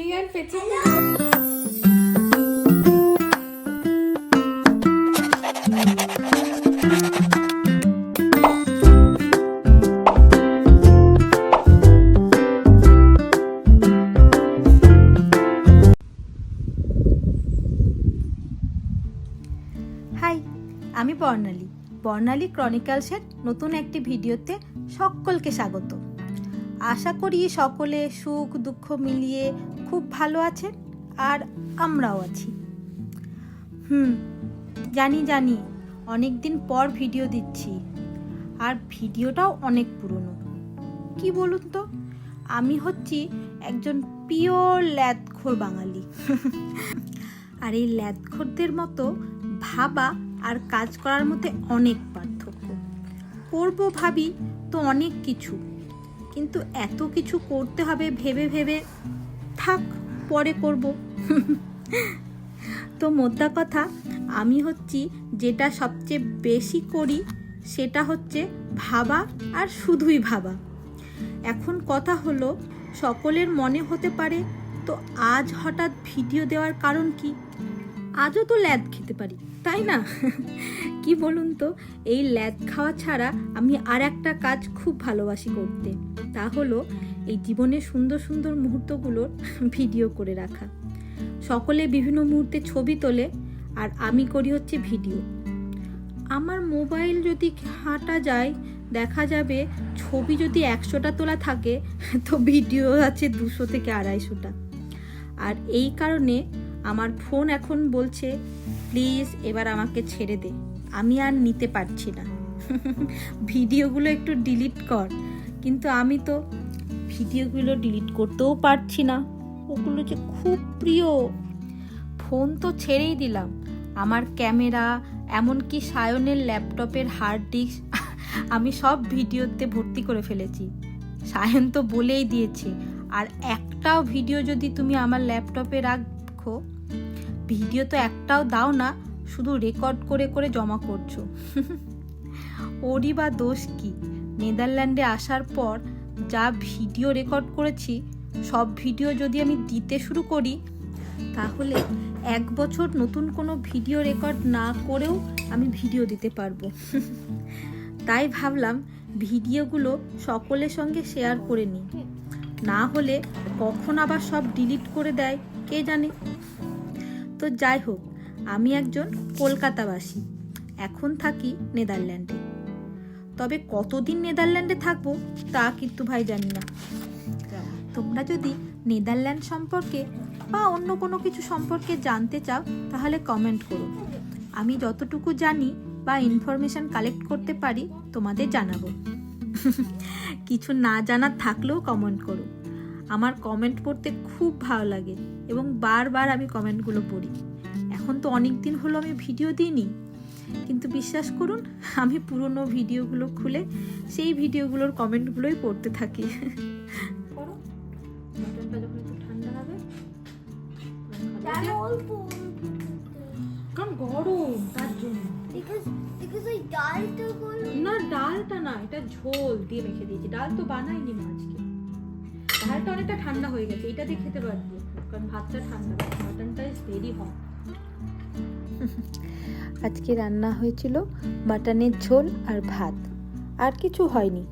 লিয়ার পেছনে হাই আমি বর্ণালী। বর্ণালী ক্রনিক্যালসের নতুন একটি ভিডিওতে সকলকে স্বাগত। আশা করি সকলে সুখ, দুঃখ মিলিয়ে খুব ভালো আছেন আর আমরাও আছি। হুম, জানি জানি অনেক দিন পর ভিডিও দিচ্ছি। আর ভিডিওটাও অনেক পুরনো। কি বলুন তো? আমি হচ্ছি একজন পিওর ল্যাদখোর বাঙালি। আর এই ল্যাদখোরদের মতো ভাবা আর কাজ করার মধ্যে অনেক পার্থক্য। করব ভাবি তো অনেক কিছু। কিন্তু এত কিছু করতে হবে ভেবে ভেবে। থাক, পরে করব। তো মোদ্দা কথা, আমি হচ্ছি যেটা সবচেয়ে বেশি করি, সেটা হচ্ছে ভাবা আর শুধুই ভাবা। এখন কথা হলো, সকলের মনে হতে পারে, তো আজ হঠাৎ ভিডিও দেওয়ার কারণ কি? আজও তো ল্যাদ খেতে পারি। তাই না? কি বলুন তো, এই ল্যাদ খাওয়া ছাড়া আমি আর একটা কাজ খুব ভালোবাসি করতে। তা হলো এই জীবনের সুন্দর সুন্দর মুহূর্তগুলোর ভিডিও করে রাখা। সকলে বিভিন্ন মুহূর্তে ছবি তোলে আর আমি করি হচ্ছে ভিডিও। আমার মোবাইল যদি হাঁটা যায়, দেখা যাবে ছবি যদি একশোটা তোলা থাকে, তো ভিডিও আছে দুশো থেকে আড়াইশোটা। আর এই কারণে আমার ফোন এখন বলছে, প্লিজ এবার আমাকে ছেড়ে দে। আমি আর নিতে পারছি না। ভিডিওগুলো একটু ডিলিট কর। কিন্তু আমি তো ভিডিওগুলো ডিলিট করতেও পারছি না। ওগুলো যে খুব প্রিয়। ফোন তো ছেড়েই দিলাম। আমার ক্যামেরা, এমনকি সায়নের ল্যাপটপের হার্ড ডিস্ক, আমি সব ভিডিওতে ভর্তি করে ফেলেছি। সায়ন তো বলেই দিয়েছে, আর একটাও ভিডিও যদি তুমি আমার ল্যাপটপে রাখো ভিডিও তো একটাও দাও না, শুধু রেকর্ড করে করে জমা করছ। ওরই বা দোষ কি? নেদারল্যান্ডে আসার পর যা ভিডিও রেকর্ড করেছি, সব ভিডিও যদি আমি দিতে শুরু করি, তাহলে এক বছর নতুন কোনো ভিডিও রেকর্ড না করেও আমি ভিডিও দিতে পারব। তাই ভাবলাম ভিডিওগুলো সকলের সঙ্গে শেয়ার করে নিই। না হলে কখন আবার সব ডিলিট করে দেয়, কে জানে? তো যাই হোক, আমি একজন কলকাতাবাসী। এখন থাকি নেদারল্যান্ডে। তবে কতদিন নেদারল্যান্ডে থাকব, তা কিন্তু ভাই জানি না। তোমরা যদি নেদারল্যান্ড সম্পর্কে বা অন্য কোনো কিছু সম্পর্কে জানতে চাও, তাহলে কমেন্ট করো। আমি যতটুকু জানি বা ইনফরমেশন কালেক্ট করতে পারি, তোমাদের জানাব। কিছু না জানার থাকলেও কমেন্ট করো। আমার কমেন্ট পড়তে খুব ভালো লাগে এবং বারবার আমি কমেন্টগুলো পড়ি। এখন তো অনেক দিন হলো আমি ভিডিও দিইনি। কিন্তু বিশ্বাস করুন আমি পুরনো ভিডিওগুলো খুলে সেই ভিডিওগুলোর কমেন্টগুলোই পড়তে থাকি। কারণ গরম তার জন্য। না ডালটা না এটা ঝোল দিয়ে রেখে দিয়েছি। ডাল তো বানাইনি মা আজকে। ডালটা অনেকটা ঠান্ডা হয়ে গেছে, এটা দিয়ে খেতে পারবি, কারণ ভাতটা ঠান্ডা মাটনটা ভেরি হট আজকে রান্না হয়েছিল মাটনের ঝোল আর ভাত, আর কিছু হয়নি।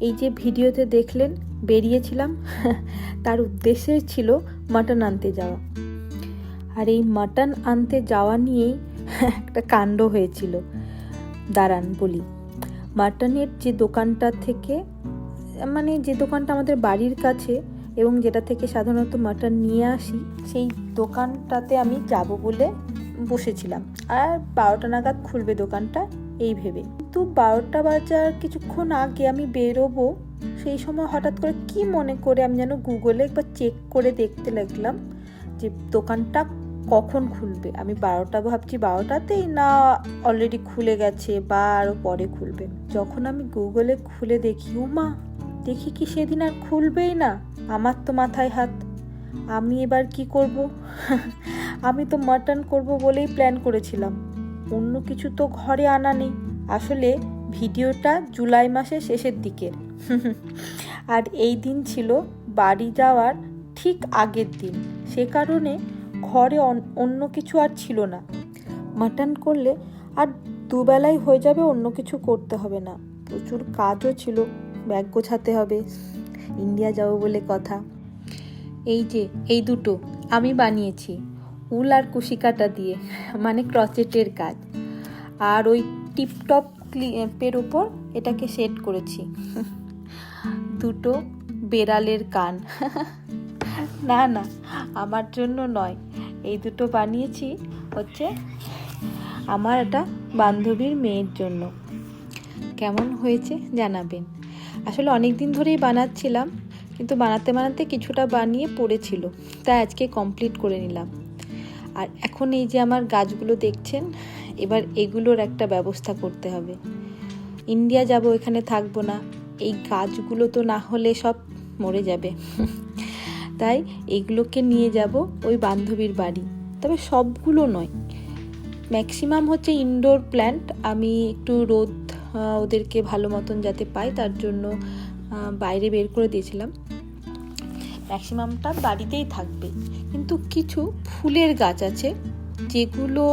এই যে ভিডিওতে দেখলেন, বেরিয়েছিলাম, তার উদ্দেশ্যে ছিল মাটন আনতে যাওয়া। আর এই মাটন আনতে যাওয়া নিয়েই একটা কাণ্ড হয়েছিল। দাঁড়ান বলি মাটনের যে দোকানটা থেকে মানে যে দোকানটা আমাদের বাড়ির কাছে এবং যেটা থেকে সাধারণত মাটন নিয়ে আসি, সেই দোকানটাতে আমি যাব বলে বসেছিলাম। আর বারোটা নাগাদ খুলবে দোকানটা, এই ভেবে। কিন্তু বারোটা বাজার কিছুক্ষণ আগে আমি বেরোবো, সেই সময় হঠাৎ করে কি মনে করে আমি যেন গুগলে একবার চেক করে দেখতে লাগলাম যে দোকানটা কখন খুলবে। আমি বারোটা ভাবছি, বারোটাতেই না অলরেডি খুলে গেছে বা আরও পরে খুলবে। যখন আমি গুগলে খুলে দেখি, উমা! দেখি কি সেদিন আর খুলবেই না। আমার তো মাথায় হাত। আমি এবার কি করব? আমি তো মাটন করব বলেই প্ল্যান করেছিলাম। অন্য কিছু তো ঘরে আনা নেই। আসলে ভিডিওটা জুলাই মাসের শেষের দিকের। আর এই দিন ছিল বাড়ি যাওয়ার ঠিক আগের দিন। সে কারণে ঘরে অন- অন্য কিছু আর ছিল না। মাটন করলে আর দুবেলাই হয়ে যাবে অন্য কিছু করতে হবে না। প্রচুর কাজও ছিল। ব্যাগ গোছাতে হবে। ইন্ডিয়া যাব বলে কথা। এই যে, এই দুটো আমি বানিয়েছি, উল আর কুশিকাটা দিয়ে মানে ক্রচেটের কাজ। আর ওই টিপটপ ক্লিপের ওপর এটাকে সেট করেছি। দুটো বেড়ালের কান। না না, আমার জন্য নয়। এই দুটো বানিয়েছি হচ্ছে আমার একটা বান্ধবীর মেয়ের জন্য। কেমন হয়েছে জানাবেন। আসলে অনেক দিন ধরেই বানাচ্ছিলাম, কিন্তু বানাতে বানাতে কিছুটা বানিয়ে পড়েছিল, তাই আজকে কমপ্লিট করে নিলাম। আর এখন এই যে আমার গাছগুলো দেখছেন, এবার এগুলোর একটা ব্যবস্থা করতে হবে। ইন্ডিয়া যাব, এখানে থাকব না, এই গাছগুলো তো না হলে সব মরে যাবে। তাই এগুলোকে নিয়ে যাব ওই বান্ধবীর বাড়ি। তবে সবগুলো নয় ম্যাক্সিমাম হচ্ছে ইনডোর প্ল্যান্ট আমি একটু রোদ ওদেরকে ভালো মতন যাতে পাই, তার জন্য বাইরে বের করে দিয়েছিলাম। ম্যাক্সিমামটা বাড়িতেই থাকবে। কিন্তু কিছু ফুলের গাছ আছে, যেগুলো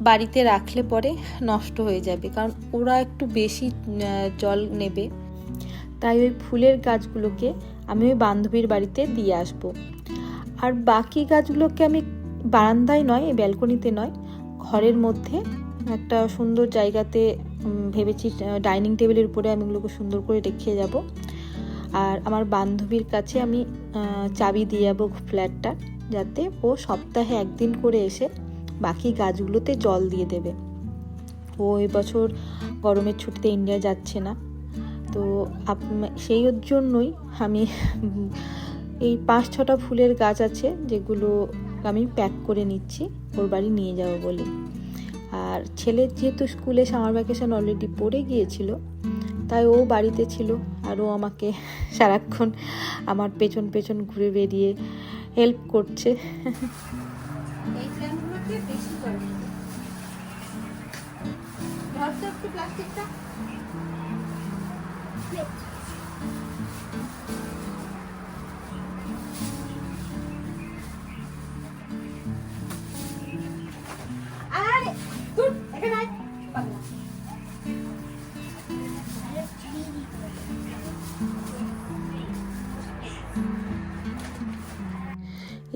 বাড়িতে রাখলে পরে নষ্ট হয়ে যাবে, কারণ ওরা একটু বেশি জল নেবে। তাই ওই ফুলের গাছগুলোকে আমি ওই বান্ধবীর বাড়িতে দিয়ে আসব। আর বাকি গাছগুলোকে আমি বারান্দায় নয় ব্যালকনিতে নয়, ঘরের মধ্যে একটা সুন্দর জায়গাতে ভেবেছি ডাইনিং টেবিলের উপরে আমি এগুলোকে সুন্দর করে রেখে যাব। আর আমার বান্ধবীর কাছে আমি চাবি দিয়ে যাব ফ্ল্যাটটা, যাতে ও সপ্তাহে একদিন করে এসে বাকি গাছগুলোতে জল দিয়ে দেবে। ও এবছর গরমের ছুটিতে ইন্ডিয়া যাচ্ছে না। তো সেই জন্যই আমি, এই পাঁচ ছটা ফুলের গাছ আছে, যেগুলো আমি প্যাক করে নিচ্ছি, ওর বাড়ি নিয়ে যাব বলে। আর ছেলের যেহেতু স্কুলে সামার ভ্যাকেশন অলরেডি পড়ে গিয়েছিল, তাই ও বাড়িতে ছিল আর ও আমাকে সারাক্ষণ আমার পেছন পেছন ঘুরে বেরিয়ে হেল্প করছে। প্লাস্টিকটা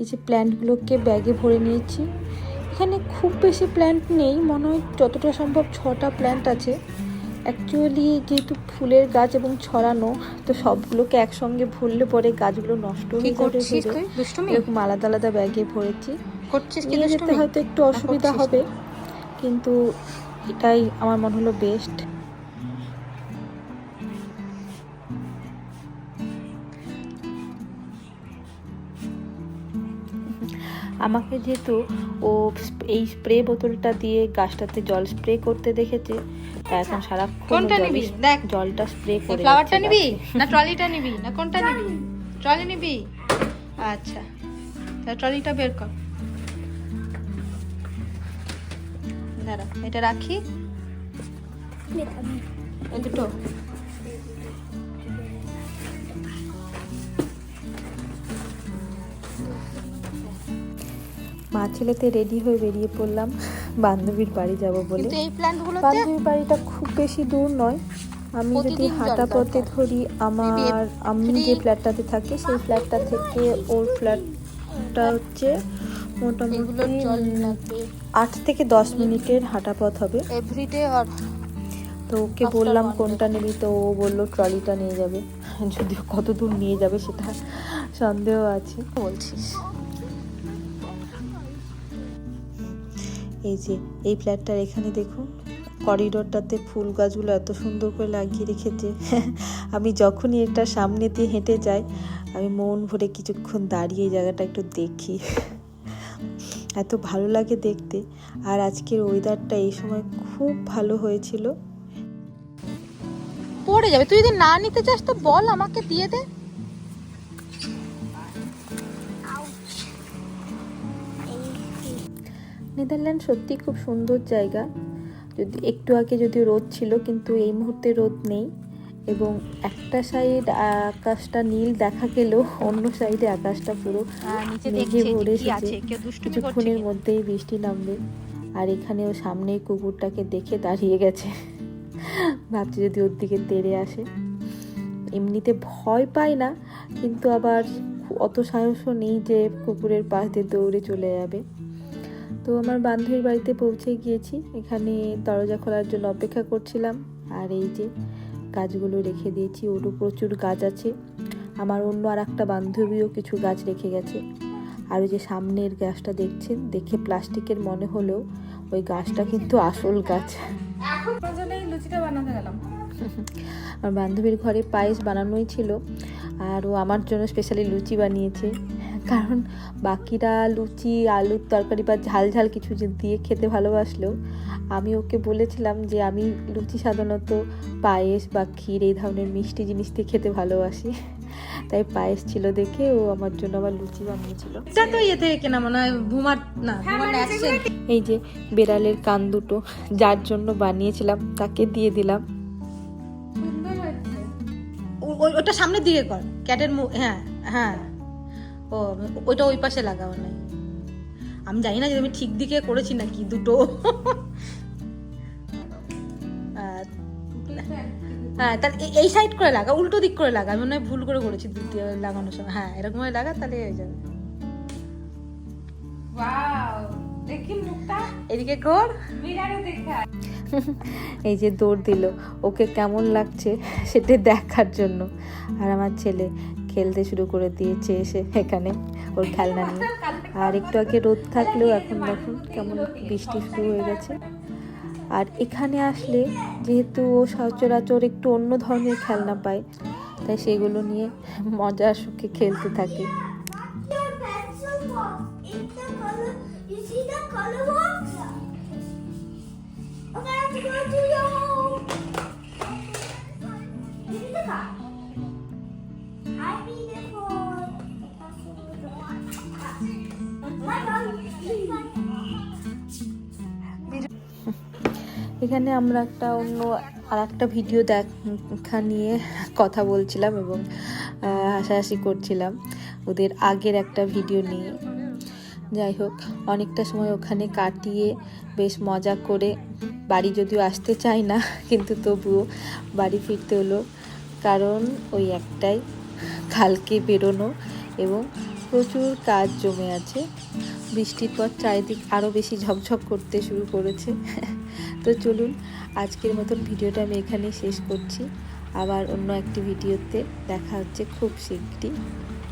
যে প্ল্যান্টগুলোকে ব্যাগে ভরে নিয়েছি। এখানে খুব বেশি প্ল্যান্ট নেই মনে হয় যতটা সম্ভব ছটা প্ল্যান্ট আছে। অ্যাকচুয়ালি যেহেতু ফুলের গাছ এবং ছড়ানো তো সবগুলোকে একসঙ্গে ভরলে পরে গাছগুলো নষ্ট হয়ে যাবে এরকম আলাদা আলাদা ব্যাগে ভরেছি। নিয়ে যেতে হয়তো একটু অসুবিধা হবে। কিন্তু এটাই আমার মনে হলো বেস্ট আমাকে যেহেতু ও এই স্প্রে বোতলটা দিয়ে গাছটাতে জল স্প্রে করতে দেখেছে এখন সারাক্ষণ কোনটা নিবি? দেখ। জলটা স্প্রে করে ফ্লাওয়ারটা নিবি? না ট্রলিটা নিবি? না কোনটা নিবি? ট্রলি নিবি? আচ্ছা তা ট্রলিটা বের কর। দাঁড়া এটা রাখি। এই দুটো। মা ছেলেতে রেডি হয়ে বেরিয়ে পড়লাম। বান্ধবীর বাড়ি যাব বলে। বান্ধবীর বাড়িটা খুব বেশি দূর নয়। আমি যদি হাঁটা পথে ধরি আমার আমি যে ফ্ল্যাটটাতে থাকি সেই ফ্ল্যাটটা থেকে ওর ফ্ল্যাটটা হচ্ছে মোটামুটি আট থেকে দশ মিনিটের হাঁটা পথ হবে তো ওকে বললাম কোনটা নিবি? তো ও বলল ট্রলিটা নিয়ে যাবে। যদিও কত দূর নিয়ে যাবে সেটা সন্দেহ আছে। বলছিস। এই যে, এই ফ্ল্যাটটার এখানে দেখুন, করিডোরটাতে ফুল গাছগুলো এত সুন্দর করে লাগিয়ে রেখেছে। আমি যখনই এটা সামনে দিয়ে হেঁটে যাই, আমি মন ভরে কিছুক্ষণ দাঁড়িয়ে এই জায়গাটা একটু দেখি। এত ভালো লাগে দেখতে। আর আজকের ওয়েদারটা এই সময় খুব ভালো হয়েছিল। পড়ে যাবে। তুই যদি না নিতে চাস তো বল আমাকে দিয়ে দে। নেদারল্যান্ড সত্যি খুব সুন্দর জায়গা। যদি একটু আগে যদি রোদ ছিল কিন্তু এই মুহূর্তে রোদ নেই। এবং একটা সাইড আকাশটা নীল দেখা গেলেও অন্য সাইডে আকাশটা পুরো নিচে মেঘে ভরে এসেছে। কিছুক্ষণের মধ্যেই বৃষ্টি নামবে। আর এখানেও সামনেই কুকুরটাকে দেখে দাঁড়িয়ে গেছে। ভাবছি যদি ওর দিকে তেড়ে আসে। এমনিতে ভয় পায় না কিন্তু আবার অত সাহসও নেই যে কুকুরের পাশ দিয়ে দৌড়ে চলে যাবে। তো আমার বান্ধবীর বাড়িতে পৌঁছে গিয়েছি। এখানে দরজা খোলার জন্য অপেক্ষা করছিলাম। আর এই যে গাছগুলো রেখে দিয়েছি ওরও প্রচুর গাছ আছে। আমার অন্য আর একটা বান্ধবীও কিছু গাছ রেখে গেছে। আর ওই যে সামনের গাছটা দেখছেন, দেখে প্লাস্টিকের মনে হলেও ওই গাছটা কিন্তু আসল গাছ। আমার বান্ধবীর ঘরে পায়েস বানানোই ছিল। আর ও আমার জন্য স্পেশালি লুচি বানিয়েছে। কারণ বাকিরা লুচি আলুর তরকারি বা ঝাল ঝাল কিছু যে দিয়ে খেতে ভালোবাসলেও আমি ওকে বলেছিলাম যে আমি লুচি সাধারণত পায়েস বা ক্ষীর এই ধরনের মিষ্টি জিনিস দিয়ে খেতে ভালোবাসি। তাই পায়েস ছিল দেখে ও আমার জন্য আবার লুচি বানিয়েছিল। এটা তো ইয়ে থেকে কেনা মনে হয় ভুমার না ভুমার অ্যাকশন এই যে বেড়ালের কান দুটো যার জন্য বানিয়েছিলাম তাকে দিয়ে দিলাম। ওটা সামনের দিকে কর ক্যাটের মুখ হ্যাঁ হ্যাঁ। ও ওইটা ওই পাশে লাগাও নাই। আমি জানি না যে আমি ঠিক দিকে করেছি নাকি দুটো। হ্যাঁ তাহলে এই সাইড করে লাগা উল্টো দিক করে লাগা। আমি মনে হয় ভুল করে করেছি দ্বিতীয় লাগানোর সময়। হ্যাঁ এরকম ভাবে লাগা তাহলে হয়ে যাবে। এদিকে কর। এই যে দৌড় দিল ওকে কেমন লাগছে সেটা দেখার জন্য। আর আমার ছেলে খেলতে শুরু করে দিয়েছে এসে এখানে ওর খেলনা নিয়ে। আর একটু আগে রোদ থাকলেও এখন দেখুন কেমন বৃষ্টি শুরু হয়ে গেছে। আর এখানে আসলে যেহেতু ও সচরাচর একটু অন্য ধরনের খেলনা পায়, তাই সেগুলো নিয়ে মজার সুখে খেলতে থাকে। এখানে আমরা একটা অন্য আর একটা ভিডিও দেখা নিয়ে কথা বলছিলাম এবং হাসাহাসি করছিলাম। ওদের আগের একটা ভিডিও নিয়ে। যাই হোক, অনেকটা সময় ওখানে কাটিয়ে বেশ মজা করে বাড়ি যদিও আসতে চাই না, কিন্তু তবুও বাড়ি ফিরতে হলো। কারণ ওই একটাই, কালকে বেরোনো এবং প্রচুর কাজ জমে আছে। বৃষ্টির পর চারিদিক আরও বেশি ঝকঝক করতে শুরু করেছে। তো চলুন, আজকের মতন ভিডিওটা আমি এখানেই শেষ করছি। আবার অন্য একটি ভিডিওতে দেখা হচ্ছে খুব শীঘ্রই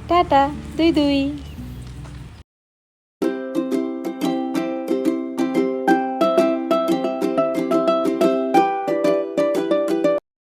টাটা, দুই দুই।